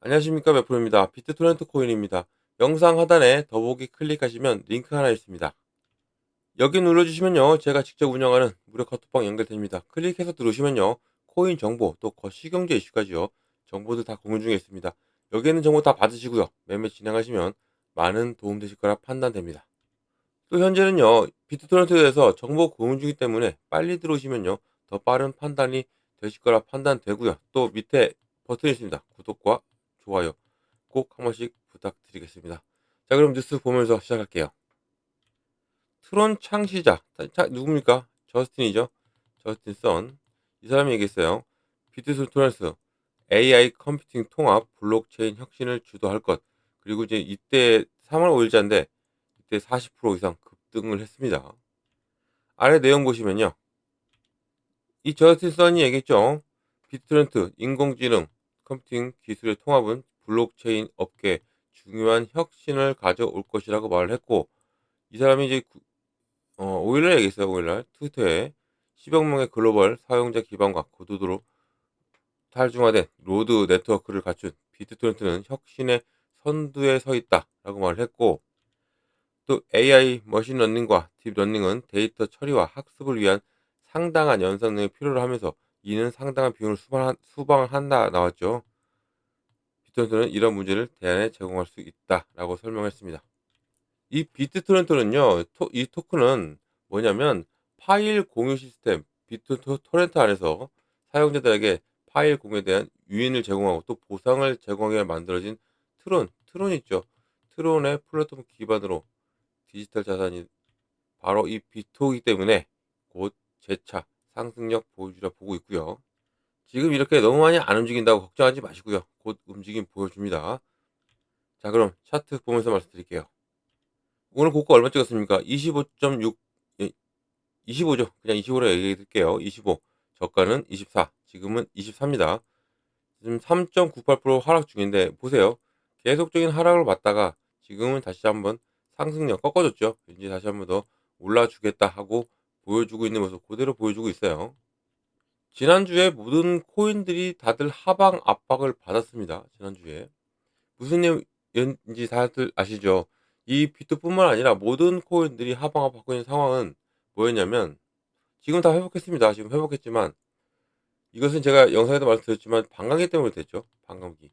안녕하십니까 몇프로입니다. 비트토렌트 코인입니다. 영상 하단에 더보기 클릭하시면 링크 하나 있습니다. 여기 눌러주시면요. 제가 직접 운영하는 무료 카톡방 연결됩니다. 클릭해서 들어오시면요. 코인 정보 또 거시경제 이슈까지요. 정보들 다 공유 중에 있습니다. 여기에는 정보 다 받으시고요. 매매 진행하시면 많은 도움 되실 거라 판단됩니다. 또 현재는요. 비트토렌트에 대해서 정보 공유 중이기 때문에 빨리 들어오시면요. 더 빠른 판단이 되실 거라 판단되고요. 또 밑에 버튼이 있습니다. 구독과 좋아요 꼭 한 번씩 부탁드리겠습니다. 자, 그럼 뉴스 보면서 시작할게요. 트론 창시자, 자, 누굽니까? 저스틴이죠. 저스틴 선. 이 사람이 얘기했어요. 비트토렌스 AI 컴퓨팅 통합 블록체인 혁신을 주도할 것. 그리고 이제 이때 3월 5일자인데 이때 40% 이상 급등을 했습니다. 아래 내용 보시면요. 이 저스틴 선이 얘기했죠. 비트토렌트 인공지능 컴퓨팅 기술의 통합은 블록체인 업계 중요한 혁신을 가져올 것이라고 말을 했고 이 사람이 이제 어, 5일날 얘기했어요. 5일날 트위터에 10억 명의 글로벌 사용자 기반과 고도도로 탈중화된 로드 네트워크를 갖춘 비트토렌트는 혁신의 선두에 서 있다라고 말을 했고 또 AI 머신러닝과 딥러닝은 데이터 처리와 학습을 위한 상당한 연산능이 필요로 하면서 이는 상당한 비용을 수방, 수방한다 나왔죠. 비트토렌트는 이런 문제를 대안에 제공할 수 있다라고 설명했습니다. 이 비트토렌트는요, 토, 이 토큰은 뭐냐면 파일 공유 시스템 비트토렌트 안에서 사용자들에게 파일 공유에 대한 유인을 제공하고 또 보상을 제공하기 위해 만들어진 트론, 트론 있죠. 트론의 플랫폼 기반으로 디지털 자산이 바로 이 비토이기 때문에 곧 재차 상승력 보여주려 보고 있고요. 지금 이렇게 너무 많이 안 움직인다고 걱정하지 마시고요. 곧 움직임 보여줍니다. 자, 그럼 차트 보면서 말씀드릴게요. 오늘 고가 얼마 찍었습니까? 25.6, 25죠. 예, 그냥 25로 얘기해 드릴게요. 25. 저가는 24. 지금은 24입니다. 지금 3.98% 하락 중인데, 보세요. 계속적인 하락을 받다가 지금은 다시 한번 상승력 꺾어졌죠. 이제 다시 한번 더 올라주겠다 하고 보여주고 있는 모습 그대로 보여주고 있어요. 지난주에 모든 코인들이 다들 하방 압박을 받았습니다. 지난주에. 무슨 내용인지 다들 아시죠? 이 비트뿐만 아니라 모든 코인들이 하방 압박 받고 있는 상황은 뭐였냐면 지금 다 회복했습니다. 지금 회복했지만 이것은 제가 영상에도 말씀드렸지만 반감기 때문에 됐죠. 반감기.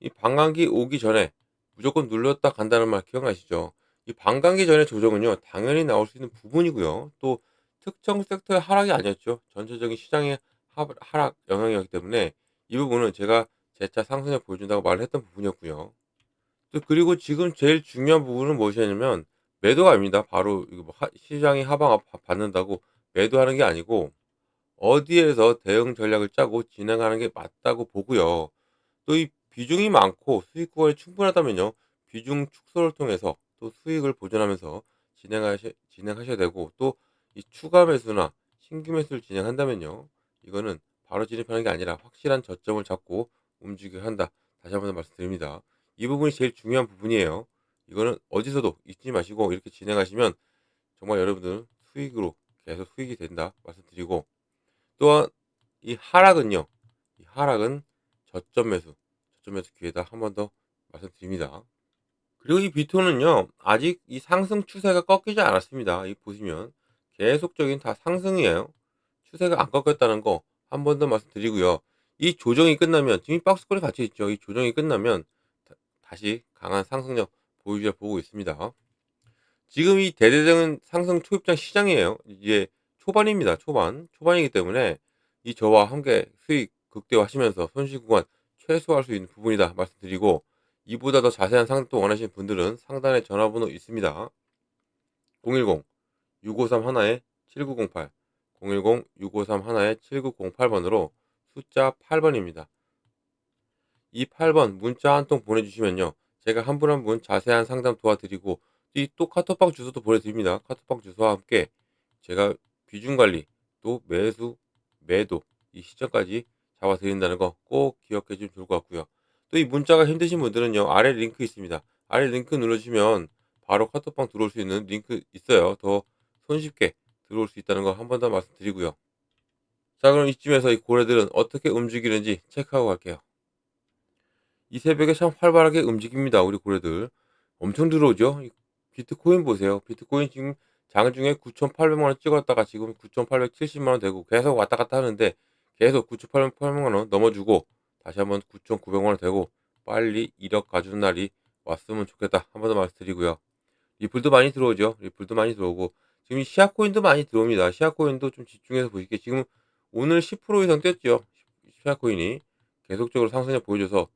이 반감기 오기 전에 무조건 눌렀다 간다는 말 기억나시죠? 이 반감기 전에 조정은요. 당연히 나올 수 있는 부분이고요. 또 특정 섹터의 하락이 아니었죠. 전체적인 시장의 하락 영향이었기 때문에 이 부분은 제가 재차 상승을 보여준다고 말을 했던 부분이었고요. 또 그리고 지금 제일 중요한 부분은 무엇이냐면 매도가 아닙니다. 바로 뭐 시장이 하방 받는다고 매도하는 게 아니고 어디에서 대응 전략을 짜고 진행하는 게 맞다고 보고요. 또 이 비중이 많고 수익 구간이 충분하다면요. 비중 축소를 통해서 또 수익을 보존하면서 진행하셔, 진행하셔야 되고 또 이 추가 매수나 신규 매수를 진행한다면요. 이거는 바로 진입하는 게 아니라 확실한 저점을 잡고 움직여야 한다. 다시 한번 말씀드립니다. 이 부분이 제일 중요한 부분이에요. 이거는 어디서도 잊지 마시고 이렇게 진행하시면 정말 여러분들은 수익으로 계속 수익이 된다 말씀드리고 또한 이 하락은요. 이 하락은 저점 매수, 저점 매수 기회다 한 번 더 말씀드립니다. 그리고 이 비트는요 아직 이 상승 추세가 꺾이지 않았습니다. 이 보시면 계속적인 다 상승이에요. 추세가 안 꺾였다는 거 한 번 더 말씀드리고요. 이 조정이 끝나면 지금 박스권에 같이 있죠. 이 조정이 끝나면 다, 시 강한 상승력 보여주려 보고 있습니다. 지금 이 대대적인 상승 초입장 시장이에요. 이제 초반입니다. 초반. 초반이기 때문에 이 저와 함께 수익 극대화하시면서 손실 구간 최소화할 수 있는 부분이다 말씀드리고 이보다 더 자세한 상담도 원하시는 분들은 상단에 전화번호 있습니다. 010 653 하나에 7908 010 653 하나에 7908번으로 숫자 8번입니다. 이 8번 문자 한 통 보내주시면요. 제가 한 분 한 분 자세한 상담 도와드리고 이또 카톡방 주소도 보내드립니다. 카톡방 주소와 함께 제가 비중 관리 또 매수 매도 이 시점까지 잡아드린다는 거 꼭 기억해 주면 좋을 것 같고요. 또 이 문자가 힘드신 분들은요. 아래 링크 있습니다. 아래 링크 눌러주시면 바로 카톡방 들어올 수 있는 링크 있어요. 더 손쉽게 들어올 수 있다는 거 한 번 더 말씀드리고요. 자 그럼 이쯤에서 이 고래들은 어떻게 움직이는지 체크하고 갈게요. 이 새벽에 참 활발하게 움직입니다. 우리 고래들. 엄청 들어오죠? 이 비트코인 보세요. 비트코인 지금 장중에 9,800만 원 찍었다가 지금 9,870만 원 되고 계속 왔다 갔다 하는데 계속 9,800만 원 넘어주고 다시 한번 9,900만 원 되고 빨리 1억 가주는 날이 왔으면 좋겠다. 한 번 더 말씀드리고요. 리플도 많이 들어오죠. 리플도 많이 들어오고 지금 시아코인도 많이 들어옵니다. 시아코인도 좀 집중해서 보실게요. 지금 오늘 10% 이상 뛰었죠. 시아코인이 계속적으로 상승을 보여줘서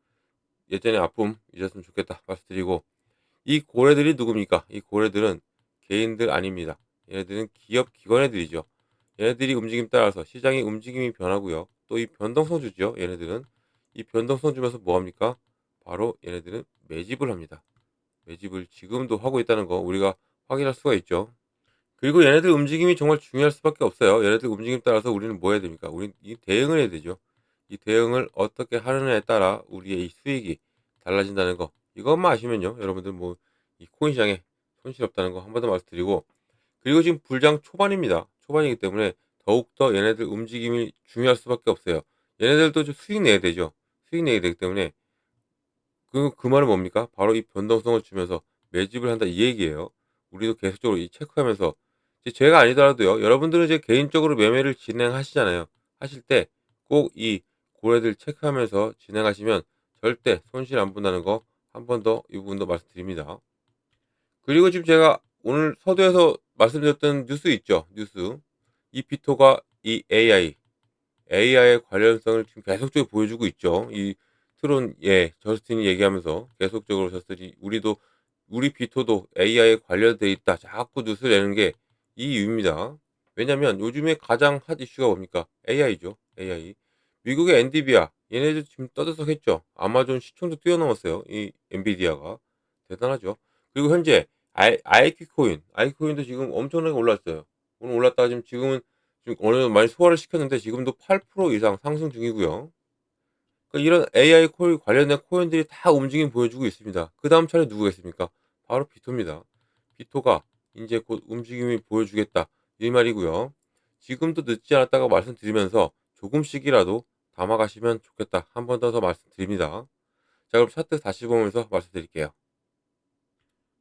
예전의 아픔 잊었으면 좋겠다 말씀드리고 이 고래들이 누굽니까? 이 고래들은 개인들 아닙니다. 얘네들은 기업 기관애들이죠. 얘네들이 움직임 따라서 시장의 움직임이 변하고요. 또 이 변동성 주죠. 얘네들은 이 변동성 주면서 뭐 합니까? 바로 얘네들은 매집을 합니다. 매집을 지금도 하고 있다는 거 우리가 확인할 수가 있죠. 그리고 얘네들 움직임이 정말 중요할 수밖에 없어요. 얘네들 움직임 따라서 우리는 뭐 해야 됩니까? 우리는 이 대응을 해야 되죠. 이 대응을 어떻게 하느냐에 따라 우리의 이 수익이 달라진다는 거. 이것만 아시면요. 여러분들 뭐 이 코인 시장에 손실 없다는 거 한 번 더 말씀드리고 그리고 지금 불장 초반입니다. 초반이기 때문에 더욱더 얘네들 움직임이 중요할 수밖에 없어요. 얘네들도 좀 수익 내야 되죠. 수익 내야 되기 때문에 그, 그 말은 뭡니까? 바로 이 변동성을 주면서 매집을 한다 이 얘기예요. 우리도 계속적으로 이 체크하면서 제가 아니더라도요. 여러분들은 이제 개인적으로 매매를 진행하시잖아요. 하실 때 꼭 이 고래들 체크하면서 진행하시면 절대 손실 안 본다는 거 한 번 더 이 부분도 말씀드립니다. 그리고 지금 제가 오늘 서두에서 말씀드렸던 뉴스 있죠. 뉴스. 이 비토가 이 AI, AI의 관련성을 지금 계속적으로 보여주고 있죠. 이 트론, 예, 저스틴이 얘기하면서 계속적으로 저스틴이 우리도, 우리 비토도 AI에 관련돼 있다. 자꾸 뉴스를 내는 게 이 이유입니다. 왜냐면 요즘에 가장 핫 이슈가 뭡니까? AI죠. AI. 미국의 엔디비아, 얘네들 지금 떠들썩했죠. 아마존 시총도 뛰어넘었어요. 이 엔비디아가. 대단하죠. 그리고 현재 아이, 아이큐 코인, 아이큐 코인도 지금 엄청나게 올랐어요. 오늘 올랐다가 지금 지금은 지금 어느 정도 많이 소화를 시켰는데 지금도 8% 이상 상승 중이고요. 그러니까 이런 AI 코인 관련된 코인들이 다 움직임 보여주고 있습니다. 그 다음 차례 누구겠습니까? 바로 비토입니다. 비토가 이제 곧 움직임이 보여주겠다 이 말이고요. 지금도 늦지 않았다고 말씀드리면서 조금씩이라도 담아가시면 좋겠다. 한 번 더 더 말씀드립니다. 자 그럼 차트 다시 보면서 말씀드릴게요.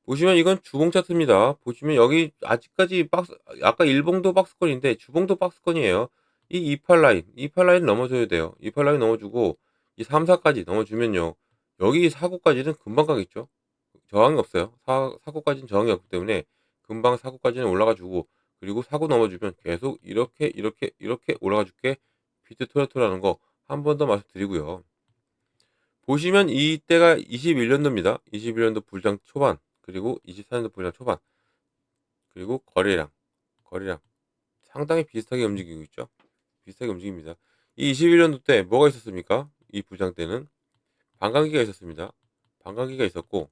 보시면 이건 주봉 차트입니다. 보시면 여기 아직까지 박스 아까 일봉도 박스권인데 주봉도 박스권이에요. 이28 라인, 28 라인 넘어줘야 돼요. 28 라인 넘어주고 이 3, 4까지 넘어주면요. 여기 4구까지는 금방 가겠죠. 저항이 없어요. 4, 4구까지는 저항이 없기 때문에 금방 4구까지는 올라가 주고 그리고 4구 넘어주면 계속 이렇게 이렇게 이렇게 올라가 줄게 비트 토레토라는 거 한 번 더 말씀드리고요. 보시면 이때가 21년도입니다. 21년도 불장 초반 그리고 24년도 불장 초반 그리고 거래량 거래량 상당히 비슷하게 움직이고 있죠. 비슷하게 움직입니다. 이 21년도 때 뭐가 있었습니까? 이 부장 때는 반감기가 있었습니다. 반감기가 있었고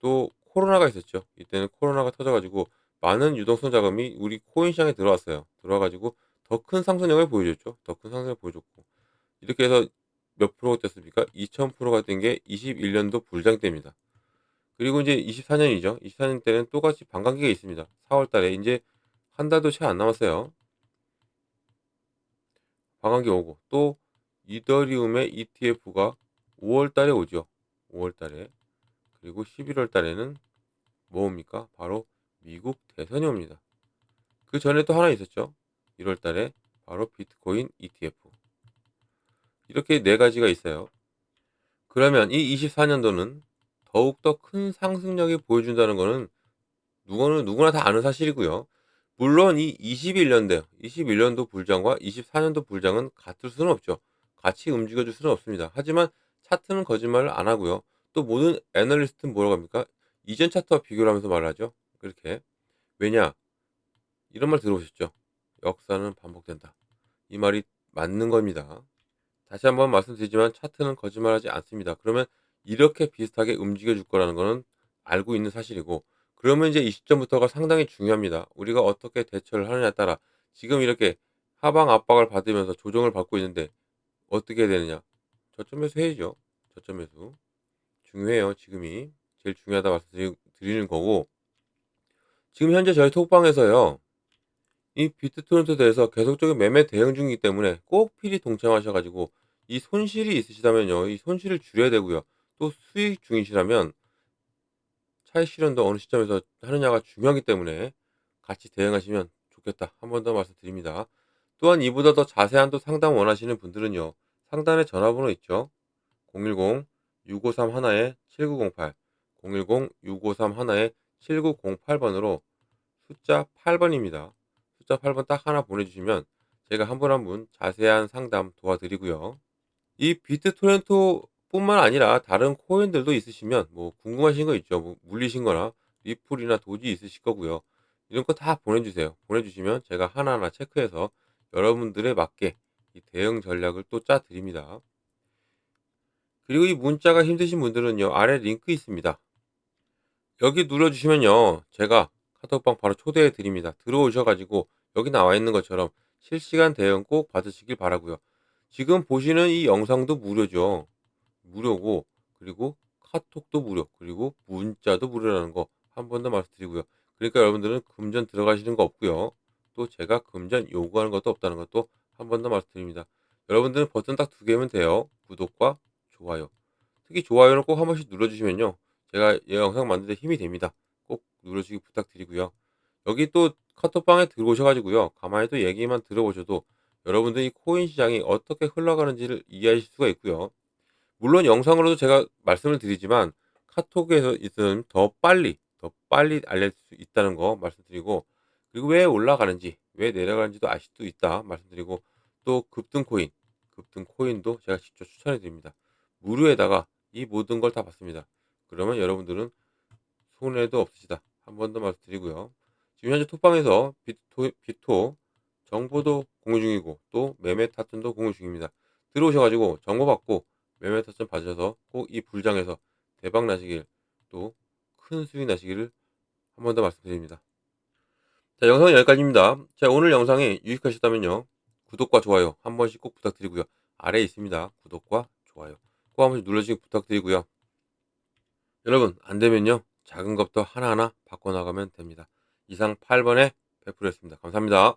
또 코로나가 있었죠. 이때는 코로나가 터져가지고 많은 유동성 자금이 우리 코인 시장에 들어왔어요. 들어와가지고 더 큰 상승력을 보여줬죠. 더 큰 상승을 보여줬고 이렇게 해서 몇 프로가 됐습니까? 2000%가 된 게 21년도 불장 때입니다. 그리고 이제 24년이죠. 24년 때는 똑같이 반감기가 있습니다. 4 월 달에 이제 한 달도 채 안 남았어요. 반감기 오고 또 이더리움의 ETF가 5 월 달에 오죠. 5 월 달에. 그리고 11 월 달에는 뭐 옵니까? 바로 미국 대선이 옵니다. 그 전에 또 하나 있었죠. 1 월 달에 바로 비트코인 ETF. 이렇게 네 가지가 있어요. 그러면 이 24년도는 더욱더 큰 상승력이 보여준다는 것은 누구는 누구나 다 아는 사실이고요. 물론 이 21년도, 21년도 불장과 24년도 불장은 같을 수는 없죠. 같이 움직여줄 수는 없습니다. 하지만 차트는 거짓말을 안 하고요. 또 모든 애널리스트는 뭐라고 합니까? 이전 차트와 비교를 하면서 말하죠. 그렇게. 왜냐? 이런 말 들어보셨죠? 역사는 반복된다. 이 말이 맞는 겁니다. 다시 한번 말씀드리지만 차트는 거짓말하지 않습니다. 그러면 이렇게 비슷하게 움직여 줄 거라는 거는 알고 있는 사실이고 그러면 이제 이 시점부터가 상당히 중요합니다. 우리가 어떻게 대처를 하느냐에 따라 지금 이렇게 하방 압박을 받으면서 조정을 받고 있는데 어떻게 해야 되느냐? 저점 매수 해야죠. 저점 매수. 중요해요. 지금이 제일 중요하다 말씀드리는 거고 지금 현재 저희 톡방에서요. 이 비트토렌트에 대해서 계속적인 매매 대응 중이기 때문에 꼭 필히 동참하셔가지고 이이 손실이 있으시다면요. 이 손실을 줄여야 되고요. 또 수익 중이시라면 차익 실현도 어느 시점에서 하느냐가 중요하기 때문에 같이 대응하시면 좋겠다. 한 번 더 말씀드립니다. 또한 이보다 더 자세한 또 상담 원하시는 분들은요. 상단에 전화번호 있죠. 010-6531-7908 010-6531-7908번으로 숫자 8번입니다. 숫자 8번 딱 하나 보내주시면 제가 한 분 한분 자세한 상담 도와드리고요. 이 비트토렌토 뿐만 아니라 다른 코인들도 있으시면 뭐 궁금하신 거 있죠. 뭐 물리신 거나 리플이나 도지 있으실 거고요. 이런 거 다 보내주세요. 보내주시면 제가 하나하나 체크해서 여러분들에 맞게 이 대응 전략을 또 짜 드립니다. 그리고 이 문자가 힘드신 분들은요. 아래 링크 있습니다. 여기 눌러주시면요. 제가 카톡방 바로 초대해 드립니다. 들어오셔가지고 여기 나와 있는 것처럼 실시간 대응 꼭 받으시길 바라고요. 지금 보시는 이 영상도 무료죠. 무료고 그리고 카톡도 무료 그리고 문자도 무료라는 거 한 번 더 말씀드리고요. 그러니까 여러분들은 금전 들어가시는 거 없고요. 또 제가 금전 요구하는 것도 없다는 것도 한 번 더 말씀드립니다. 여러분들은 버튼 딱 두 개면 돼요. 구독과 좋아요. 특히 좋아요는 꼭 한 번씩 눌러주시면요. 제가 이 영상 만드는 데 힘이 됩니다. 꼭 눌러주기 부탁드리고요. 여기 또 카톡방에 들어오셔가지고요. 가만히 또 얘기만 들어보셔도 여러분들이 코인 시장이 어떻게 흘러가는지를 이해하실 수가 있고요. 물론 영상으로도 제가 말씀을 드리지만 카톡에서 있으면 더 빨리 더 빨리 알릴 수 있다는 거 말씀드리고 그리고 왜 올라가는지 왜 내려가는지도 아실 수 있다 말씀드리고 또 급등 코인 급등 코인도 제가 직접 추천해 드립니다. 무료에다가 이 모든 걸다 받습니다. 그러면 여러분들은 손해도 없으시다. 한 번 더 말씀드리고요. 지금 현재 톡방에서 비토, 비토 정보도 공유 중이고 또 매매 타점도 공유 중입니다. 들어오셔가지고 정보 받고 매매 타점 받으셔서 꼭 이 불장에서 대박 나시길 또 큰 수익 나시기를 한 번 더 말씀드립니다. 자 영상은 여기까지입니다. 자 오늘 영상이 유익하셨다면요 구독과 좋아요 한 번씩 꼭 부탁드리고요. 아래에 있습니다. 구독과 좋아요 꼭 한 번씩 눌러주시기 부탁드리고요. 여러분 안되면요 작은 것도 하나하나 바꿔나가면 됩니다. 이상 8번의 베프였습니다. 감사합니다